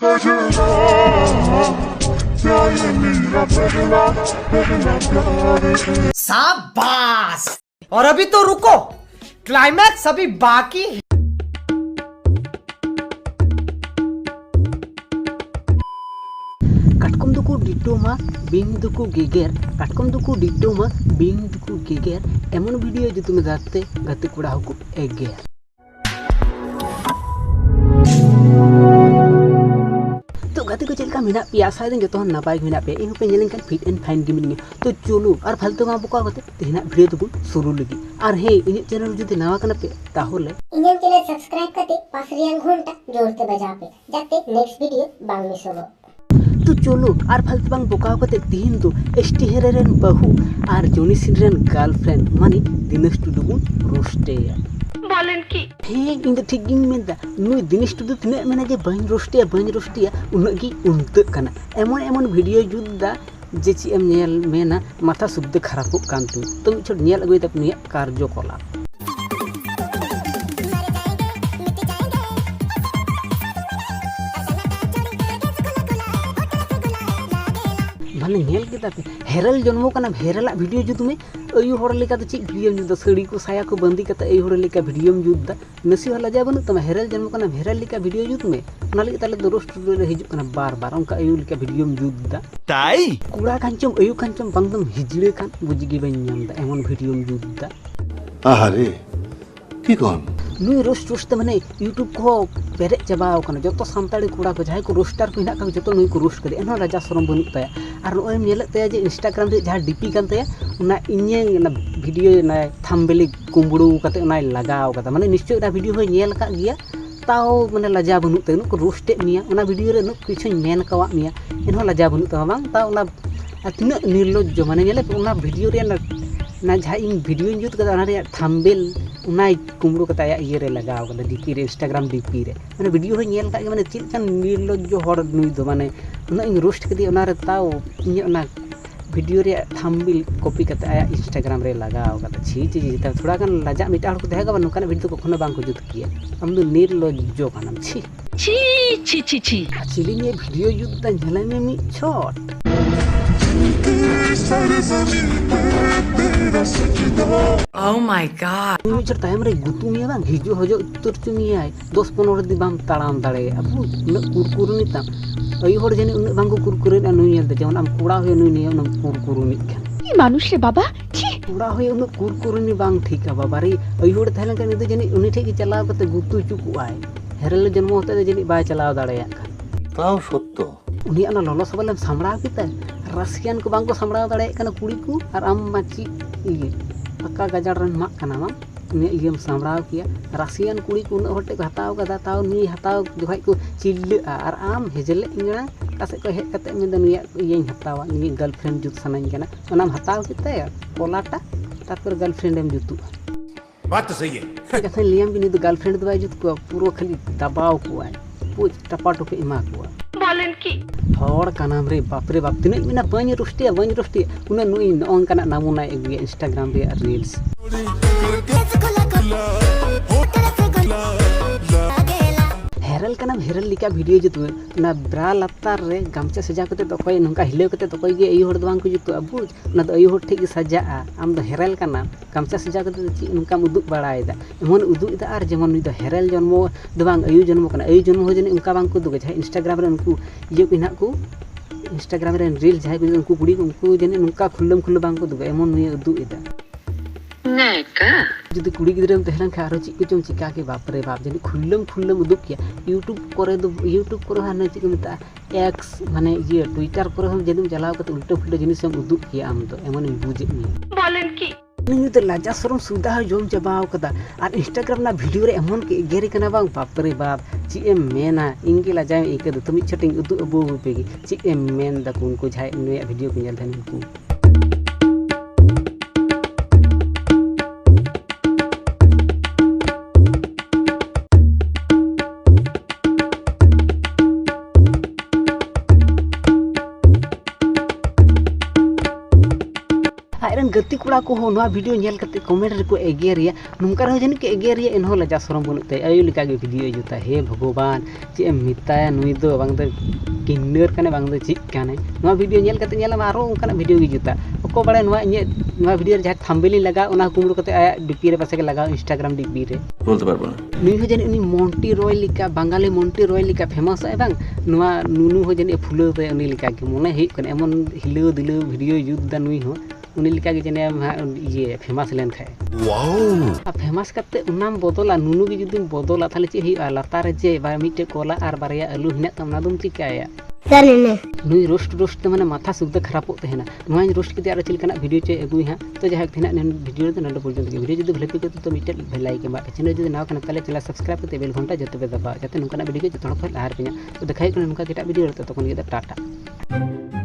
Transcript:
सजना क्या ये मेरा पगला पगला प्यार है शाबाश और अभी तो रुको क्लाइमैक्स अभी बाकी है ᱠᱟᱴᱠᱚᱢ ᱫᱚᱠᱚ ᱰᱤᱴᱳᱢᱟ ᱵᱤᱧ ᱫᱚᱠᱚ ᱜᱮᱜᱮᱨ ᱠᱟᱴᱠᱚᱢ ᱫᱚᱠᱚ ᱰᱤᱴᱳᱢᱟ ᱵᱤᱧ ᱫᱚᱠᱚ ᱜᱮᱜᱮᱨ ᱮᱢᱚᱱ ᱵᱷᱤᱰᱤᱭᱳ ᱡᱩᱫᱤ ᱜᱟᱛᱮ ᱜᱟᱛᱮ ᱠᱚᱲᱟ ᱦᱚᱸᱠᱚ ᱮᱜᱮᱨ तो गाते को चल का मेना पिया आशा दिन जो नपाय मेना पे इन पे नेलें fit and fine gay meaning तो चलो और फालतू मा बुका होते तेना वीडियो तो शुरू लगी और हे इन चैनल जुदी नवा कना पे ताहले ᱤᱧᱟᱹᱜ ᱪᱮᱱᱮᱞ ᱥᱟᱵᱥᱠᱨᱟᱭᱤᱵ ᱠᱟᱛᱮ ᱯᱟᱥ ᱨᱮᱭᱟᱜ ᱜᱷᱚᱱᱴᱟ ᱡᱳᱨᱛᱮ ᱵᱟᱡᱟᱣ ᱯᱮ ᱡᱟᱛᱮ ᱱᱮᱠᱥᱴ ᱵᱷᱤᱰᱤᱭᱳ ᱵᱟᱝ ᱢᱤᱥᱚᱜᱚᱜ तो चलो और फालतू बांग बोका होते तीन तो एसटी हेरे रेन बहू और जोनी सिन रेन गर्लफ्रेंड माने दिनेश टुडू बुन रोस्टे ᱵᱚᱞᱮᱱ ᱠᱤ ᱴᱷᱤᱠ ᱤᱧ ᱫᱚ ᱴᱷᱤᱠ ᱜᱤᱧ ᱢᱮᱱᱫᱟ ᱱᱩᱭ ᱫᱤᱱᱮᱥ ᱴᱩᱰᱩ ᱛᱤᱱᱟᱹᱜ ᱢᱮᱱᱟ ᱡᱮ ᱵᱟᱹᱧ ᱨᱳᱥᱴᱮᱭᱟ ᱵᱟᱹᱧ ᱨᱳᱥᱴᱮᱭᱟ ᱩᱱᱟᱹᱜ ᱜᱮ ᱩᱱᱛᱟᱹᱜ ᱠᱟᱱᱟ ᱮᱢᱚᱱ ᱮᱢᱚᱱ ᱵᱷᱤᱰᱤᱭᱳᱭ ᱡᱩᱛ ᱮᱫᱟ ᱡᱮ ᱪᱮᱫ ᱮᱢ ᱧᱮᱞ ᱢᱮᱱᱟ ᱢᱟᱛᱷᱟ ᱥᱩᱫᱽᱫᱷᱟᱹ ᱠᱷᱟᱨᱟᱯᱚᱜ ᱠᱟᱱ ᱛᱤᱧ ᱛᱚ ᱢᱤᱫ ᱪᱷᱚᱴ ᱧᱮᱞ ᱟᱹᱜᱩᱭ ᱛᱟᱠᱚ ᱱᱩᱭᱟᱜ ᱠᱟᱨᱡᱚ ᱠᱚᱞᱟᱯ मानी हेरल जन्म हेरल भिडियो जुदमे अयू हर तो चीज़ भिडियो जुद सड़ी को सया को बंदी करते अयू हर भिडियो जुद नसी हल्ला जै बनू तुम हेरल जन्म हेरल भिडियो जुदमे रोस्ट हज़ार बार बार अयू लेकर भिडियो जुद कड़ा खानचम अयू खानचम बाम हिजड़े खान बुझे बैंक भिडियो जुदा ᱱᱩᱭ ᱨᱳᱥᱴ ᱨᱳᱥᱴ ᱛᱮ ᱢᱟᱱᱮ ᱤᱭᱩᱴᱩᱵᱽ ᱠᱚᱦᱚᱸ ᱯᱮᱨᱮᱡ ᱪᱟᱵᱟᱣ ᱠᱟᱱᱟ ᱡᱚᱛᱚ ᱥᱟᱱᱛᱟᱲᱤ ᱠᱚᱲᱟ ᱠᱚ ᱡᱟᱦᱟᱸᱭ ᱠᱚ ᱨᱳᱥᱴᱟᱨ ᱠᱚ ᱦᱮᱱᱟᱜ ᱠᱚ ᱡᱚᱛᱚ ᱱᱩᱭ ᱠᱚ ᱨᱳᱥᱴ ᱠᱟᱫᱮᱭᱟ ᱮᱱᱦᱚᱸ ᱞᱟᱡᱟ ᱥᱚᱨᱚᱢ ᱵᱟᱹᱱᱩᱜ ᱛᱟᱭᱟ ᱟᱨ ᱱᱚᱜᱼᱚᱭ ᱮᱢ ᱧᱮᱞᱮᱫ ᱛᱟᱭᱟ ᱡᱮ ᱤᱱᱥᱴᱟᱜᱨᱟᱢ ᱨᱮ ᱡᱟᱦᱟᱸ ᱰᱤᱯᱤ ᱠᱟᱱ ᱛᱟᱭᱟ ᱚᱱᱟ ᱤᱧᱟᱹᱜ ᱚᱱᱟ ᱵᱷᱤᱰᱤᱭᱳ ᱚᱱᱟ ᱛᱷᱟᱢᱵᱮᱞᱤ ᱠᱩᱢᱵᱲᱩ ᱠᱟᱛᱮ ᱚᱱᱟᱭ ᱞᱟᱜᱟᱣ ᱠᱟᱫᱟ ᱢᱟᱱᱮ ᱱᱤᱥᱪᱳᱭ ᱚᱱᱟ ᱵᱷᱤᱰᱤᱭᱳ ᱦᱚᱸᱭ ᱧᱮᱞ ᱟᱠᱟᱫ ᱜᱮᱭᱟ ᱛᱟᱣ ᱢᱟᱱᱮ ᱞᱟᱡᱟ ᱵᱟᱹᱱᱩᱜ ᱛᱟᱭᱟ ᱩᱱᱟᱹᱜ ᱠᱚ ᱨᱳᱥᱴᱮᱫ ᱢᱮᱭᱟ ᱚᱱᱟ ᱵᱷᱤᱰᱤᱭᱳ ᱨᱮ ᱩᱱᱟᱹᱜ ᱠᱤᱪᱷᱩᱧ ᱢᱮᱱ ᱠᱟᱣᱟᱫ ᱢᱮᱭᱟ ᱮᱱᱦᱚᱸ ᱞᱟᱡᱟ ᱵᱟᱹᱱᱩᱜ ᱛᱟᱢᱟ ᱵᱟᱝ ᱛᱟᱣ ᱚᱱᱟ ᱟᱨ ᱛᱤᱱᱟᱹᱜ ᱱᱤᱨᱞᱚᱡᱽᱡᱚ ᱢᱟᱱᱮ ᱧᱮᱞᱮ ᱯᱮ ᱚᱱᱟ ᱵᱷᱤᱰᱤᱭᱳ ᱨᱮᱭᱟᱜ ᱚᱱᱟ ᱡᱟᱦᱟᱸ ᱤᱧ ᱵᱷᱤᱰᱤᱭᱳᱧ ᱡᱩᱛ ᱠᱟᱫᱟ ᱚᱱᱟ ᱨᱮᱭᱟᱜ ᱛᱷᱟᱢᱵᱮᱞ ना कूमड़ू कर ये लगवा डिपी इन्स्टाग्राम डिपी मैं भिडियो हेल का मैंने चलकर निर्लज्जो हर मैंने रोस्ट कर ताओ इन भिडियो थम्बिल कपी कर आया इन्स्टाग्राम लगवा छी छी छी थोड़ा लाजा मिटा को देखा भिडियो को कखो बाज किए आम तो निर्लज्जो छी छी छी छी छी चिली ये video जुदे Chhath Oh my god. ᱩᱱᱤ ᱪᱮᱫ ᱛᱟᱭᱚᱢ ᱨᱮ ᱜᱩᱛᱩ ᱢᱮᱭᱟ ᱵᱟᱝ ᱦᱤᱡᱩᱜ ᱦᱚᱡᱚᱜ ᱩᱛᱟᱹᱨ ᱪᱚ ᱢᱮᱭᱟᱭ 10 15 ᱫᱤᱱ ᱵᱟᱢ ᱛᱟᱲᱟᱢ ᱫᱟᱲᱮᱭᱟᱜᱼᱟ ᱟᱵᱚ ᱩᱱᱟᱹᱜ ᱠᱩᱨᱠᱩᱨᱩᱱᱤ ᱛᱟᱢ ᱟᱭᱳ ᱦᱚᱲ ᱡᱟᱹᱱᱤᱡ ᱩᱱᱟᱹᱜ ᱵᱟᱝᱠᱚ ᱠᱩᱨᱠᱩᱨᱩᱱᱤᱜᱼᱟ ᱱᱩᱭ ᱧᱮᱞᱛᱮ ᱡᱮᱢᱚᱱ ᱟᱢ ᱠᱚᱲᱟ ᱦᱩᱭᱩᱜ ᱱᱩᱭ ᱱᱤᱭᱟᱹ ᱩᱱᱟᱹᱜ ᱠᱩᱨᱠᱩᱨᱩᱱᱤᱜ ᱠᱟᱱ কি মানুষ রে বাবা ছি কড়া হয়ে উনি কুরকুরুনি বাং ঠিক বাবা বারে ওই হড় তাহলে কেন নিতে জানি উনি ঠিক চালাও করতে গুপ্তু চুকুয়ায় হেরেলে জন্ম হতে জানি বাই চালাও দাঁড়ায় কান তাও সত্য উনি আনা লল সবালেম সামড়াও কিতা রাশিয়ান কো বাং কো সামড়াও দাঁড়ায় কান কুড়ি কু আর আম মাছি ইয়ে फाका गजाड़ा ना इनगे सामड़ा कि रासियान कुड़ी को उन्ट हतावका तव नी हतव जो चिल्ला और आम हेजले इंगड़ा कसे को हेकते मैं हतावा नी गर्लफ्रेंड जुत सनाम पलाटा तपर गर्लफ्रेंड एम जुतु लियाम गर्लफ्रेंड तो बै जुत को पूरा खाली दबाव को बुज टपाटुपे इमा को বলেন কি ᱦᱚᱲ ᱠᱟᱱᱟᱢ ᱨᱮ ᱵᱟᱯ ᱨᱮ ᱵᱟᱯ ᱛᱤᱱᱟᱹᱜ ᱤᱧ ᱢᱮᱱᱟ ᱵᱟᱹᱧ ᱨᱳᱥᱴᱮᱭᱟ ᱵᱟᱹᱧ ᱨᱳᱥᱴᱮᱭᱟ ᱩᱱᱟᱹᱜ ᱱᱩᱭ ᱱᱚᱜᱼᱚ ᱱᱚᱝᱠᱟᱱᱟᱜ ᱱᱟᱢᱩᱱᱟᱭ ᱟᱹᱜᱩᱭᱟ ᱤᱱᱥᱴᱟᱜᱨᱟᱢ ᱨᱮᱭᱟᱜ ᱨᱤᱞᱥ ᱦᱮᱨᱮᱞ ᱠᱟᱱᱟᱢ ᱦᱮᱨᱮᱞ ᱞᱮᱠᱟ ᱵᱷᱤᱰᱤᱭᱳ ᱡᱩᱛ ᱢᱮ ᱚᱱᱟ ᱵᱨᱟ ᱞᱟᱛᱟᱨ ᱨᱮ ᱜᱟᱢᱪᱷᱟ ᱥᱟᱡᱟᱣ ᱠᱟᱛᱮ ᱫᱚ ᱚᱠᱚᱭ ᱱᱚᱝᱠᱟ ᱦᱤᱞᱟᱹᱣ ᱠᱟᱛᱮ ᱫᱚ ᱚᱠᱚᱭ ᱜᱮ ᱟᱭᱩ ᱦᱚᱲ ᱫᱚ ᱵᱟᱝ ᱠᱚ ᱡᱩᱛᱩᱜᱼᱟ ᱵᱩᱡᱽ ᱚᱱᱟ ᱫᱚ ᱟᱭᱩ ᱦᱚᱲ ᱴᱷᱮᱡ ᱜᱮ ᱥᱟᱡᱟᱜᱼᱟ ᱟᱢ ᱫᱚ ᱦᱮᱨᱮᱞ ᱠᱟᱱᱟᱢ ᱜᱟᱢᱪᱷᱟ ᱥᱟᱡᱟᱣ ᱠᱟᱛᱮ ᱫᱚ ᱪᱮᱫ ᱱᱚᱝᱠᱟᱢ ᱩᱫᱩᱜ ᱵᱟᱲᱟᱭᱮᱫᱟ ᱮᱢᱚᱱ ᱩᱫᱩᱜ ᱮᱫᱟ ᱟᱨ ᱡᱮᱢᱚᱱ ᱱᱩᱭ ᱫᱚ ᱦᱮᱨᱮᱞ ᱡᱚᱱᱢᱚ ᱫᱚ ᱵᱟᱝ ᱟᱭᱩ ᱡᱚᱱᱢᱚ ᱠᱟᱱᱟ ᱟᱭᱩ ᱡᱚᱱᱢᱚ ᱦᱚᱸ ᱡᱟᱹᱱᱤᱡ ᱚᱱᱠᱟ ᱵᱟᱝ ᱠᱚ ᱩᱫᱩᱜᱟ ᱡᱟᱦᱟᱸᱭ ᱤᱱᱥᱴᱟᱜᱨᱟᱢ ᱨᱮ ᱩᱱᱠᱩ ᱤᱭᱟᱹ ᱠᱚ ᱦᱮᱱᱟᱜ ᱠᱚ ᱤᱱᱥᱴᱟᱜᱨᱟᱢ ᱨᱮᱱ ᱨᱤᱞ ᱡᱟᱦᱟᱸᱭ ᱠᱚ ᱩᱱᱠᱩ ᱠᱩᱲᱤ ᱠᱚ ᱩᱱᱠᱩ ᱡᱟᱹᱱᱤᱡ ᱱᱚᱝᱠᱟ ᱠᱷᱩᱞᱟᱹᱢ ᱠᱷᱩᱞᱟᱹ ᱵᱟᱝ ᱠᱚ ᱩᱫᱩᱜᱟ ᱮᱢᱚᱱ ᱱᱩᱭ ᱩᱫᱩᱜ ᱮᱫᱟ নেকা ᱡᱩᱫᱤ ᱠᱩᱲᱤ ᱜᱤᱫᱽᱨᱟᱹᱢ ᱛᱟᱦᱮᱸ ᱞᱮᱱᱠᱷᱟᱱ ᱟᱨᱦᱚᱸ ᱪᱮᱫ ᱠᱚᱪᱚᱢ ᱪᱤᱠᱟ ᱠᱮ ᱵᱟᱯᱨᱮ ᱵᱟᱯ ᱡᱟᱹᱱᱤᱡ ᱠᱷᱩᱞᱞᱟᱹᱢ ᱠᱷᱩᱞᱞᱟᱹᱢ ᱩᱫᱩᱜ ᱠᱮᱭᱟ ᱤᱭᱩᱴᱩᱵᱽ ᱠᱚᱨᱮ ᱫᱚ ᱤᱭᱩᱴᱩᱵᱽ ᱠᱚᱨᱮ ᱦᱚᱸ ᱦᱟᱱᱮ ᱪᱮᱫ ᱠᱚ ᱢᱮᱛᱟᱜᱼᱟ ᱮᱠᱥ ᱢᱟᱱᱮ ᱤᱭᱟᱹ ᱴᱩᱭᱴᱟᱨ ᱠᱚᱨᱮ ᱦᱚᱸ ᱡᱟᱹᱱᱤᱢ ᱪᱟᱞᱟᱣ ᱠᱟᱛᱮ ᱩᱞᱴᱟᱹ ᱯᱩᱞᱴᱟᱹ ᱡᱤᱱᱤᱥᱮᱢ ᱩᱫᱩᱜ ᱠᱮᱭᱟ ᱟᱢ ᱫᱚ ᱮᱢᱚᱱᱤᱧ ᱵᱩᱡᱮᱫ ᱢᱮᱭᱟ ᱵᱚᱞᱮᱱ ᱠᱤ ᱩᱱᱤ ᱫᱚ ᱞᱟᱡᱟ ᱥᱚᱨᱚᱢ ᱥᱩᱫᱟ ᱦᱚᱸ ᱡᱚᱢ ᱪᱟᱵᱟᱣ ᱠᱟᱫᱟ ᱟᱨ ᱤᱱᱥᱴᱟᱜᱨᱟᱢ ᱨᱮᱱᱟᱜ ᱵᱷᱤᱰᱤᱭᱳ ᱨᱮ ᱮᱢᱚᱱ ᱠᱤ ᱮᱜᱮᱨᱮ ᱠᱟᱱᱟ ᱵᱟᱝ ᱵᱟᱯᱨᱮ ᱵᱟᱯ ᱪᱮᱫ ᱮᱢ ᱢᱮᱱᱟ ᱤᱧᱜᱮ ᱞᱟᱡᱟᱣ ᱤᱧ ᱟᱹᱭᱠᱟᱹᱣ ᱫᱟ ᱛᱚ ᱢᱤᱫ ᱪᱷᱚᱴᱤᱧ ᱩᱫᱩᱜ ᱟᱵᱚ ᱯᱮᱜᱮ ᱪᱮᱫ ᱮᱢ ᱢᱮᱱ ᱫᱟᱠᱚ ᱩᱱᱠᱩ ᱡᱟᱦᱟᱸᱭ ᱱᱩᱭᱟᱜ ᱵᱷᱤᱰᱤᱭᱳ ᱠᱚ ᱧᱮᱞ ᱛᱟᱦᱮᱱ ᱩᱱᱠᱩ ᱜᱟᱛᱮ ᱠᱚᱲᱟ ᱠᱚᱦᱚᱸ ᱱᱚᱣᱟ ᱵᱷᱤᱰᱤᱭᱳ ᱧᱮᱞ ᱠᱟᱛᱮ ᱠᱚᱢᱮᱱᱴ ᱨᱮᱠᱚ ᱮᱜᱮᱨᱮᱭᱟ ᱱᱚᱝᱠᱟ ᱨᱮᱦᱚᱸ ᱡᱟᱹᱱᱤᱡ ᱠᱚ ᱮᱜᱮᱨᱮᱭᱟ ᱮᱱᱦᱚᱸ ᱞᱟᱡᱟ ᱥᱚᱨᱚᱢ ᱵᱟᱹᱱᱩᱜ ᱛᱟᱭᱟ ᱟᱭᱳ ᱞᱮᱠᱟᱜᱮ ᱵᱷᱤᱰᱤᱭᱳ ᱡᱩᱛᱟ ᱦᱮ ᱵᱷᱚᱜᱚᱵᱟᱱ ᱪᱮᱫ ᱮᱢ ᱢᱮᱛᱟᱭᱟ ᱱᱩᱭ ᱫᱚ ᱵᱟᱝ ᱫᱚ ᱠᱤᱱᱱᱟᱹᱨ ᱠᱟᱱᱟᱭ ᱵᱟᱝ ᱫᱚ ᱪᱮᱫ ᱠᱟᱱᱟᱭ ᱱᱚᱣᱟ ᱵᱷᱤᱰᱤᱭᱳ ᱧᱮᱞ ᱠᱟᱛᱮ ᱧᱮᱞᱟᱢ ᱟᱨᱚ ᱚᱱᱠᱟᱱᱟᱜ ᱵᱷᱤᱰᱤᱭᱳ ᱜᱮ ᱡᱩᱛᱟ ᱚᱠᱚ ᱵᱟᱲᱟᱭ ᱱᱚᱣᱟ ᱤᱧᱟᱹᱜ ᱱᱚᱣᱟ ᱵᱷᱤᱰᱤᱭᱳ ᱨᱮ ᱡᱟᱦᱟᱸ ᱛᱷᱟᱢᱵᱮᱞᱤᱧ ᱞᱟᱜᱟᱣ ᱚᱱᱟ ᱠᱩᱢᱲᱩ ᱠᱟᱛᱮ ᱟᱭᱟᱜ ᱰᱤᱯᱤ ᱨᱮ ᱯᱟᱥᱮ ᱞᱟᱜᱟᱣ ᱤᱱᱥᱴᱟᱜᱨᱟᱢ ᱰᱤᱯᱤ ᱨᱮ ᱵᱚᱞᱛᱮ ᱯᱟᱨᱵᱚ না ᱱᱩᱭ ᱦᱚᱸ ᱡᱟᱹᱱᱤᱡ ᱩᱱᱤ ᱢᱚᱱᱴᱤ ᱨᱚᱭ ᱞᱮᱠᱟ ᱵᱟᱝᱜᱟᱞᱤ ᱢᱚᱱᱴᱤ ᱨᱚᱭ ᱞᱮᱠᱟ ᱯᱷᱮᱢᱟᱥ ᱟᱭ ᱵᱟᱝ ᱱᱚᱣᱟ ᱱᱩᱱᱩ ᱦᱚᱸ ᱡᱟᱹᱱᱤᱡ ᱯᱷᱩᱞᱟᱹᱣ ᱛᱟᱭᱟ ᱩᱱᱤ ᱞᱮᱠᱟᱜᱮ ᱢᱚᱱᱮ ᱦᱩᱭᱩᱜ ᱠᱟᱱᱟ ᱮᱢᱚᱱ ᱦᱤᱞᱟᱹᱣ ᱫᱤᱞᱟᱹᱣ ᱵᱷᱤᱰᱤᱭᱳ ᱡᱩᱛ ᱮᱫᱟ ᱱᱩᱭ ᱦᱚᱸ उन्हें लेके जेने ये फ़ेमस लेन थे। फ़ेमस करते उनाम बदला नुनु की जुदी बदला ताले चे हुआ लतार जे बार कोला आर बारया आलू हिना तमना दुम चिकाया रोस्ट रोस्ट तो ते माथा सुख तो खराब होते रोस्ट के आरो चलना भिडियो वीडियो चे अगुई तो जहाँ थिना ने वीडियो तो के भिडियो जो भले पे तो मिटे भलाई के बाद। चैनल जदी नाव कना चला सब्सक्राइब करते बेल घंटा जो पे दबा। जाते नुकना भिडियो जतो खल आर पिना तो दिखाई कना नुका केटा वीडियो तो, तो टाटा।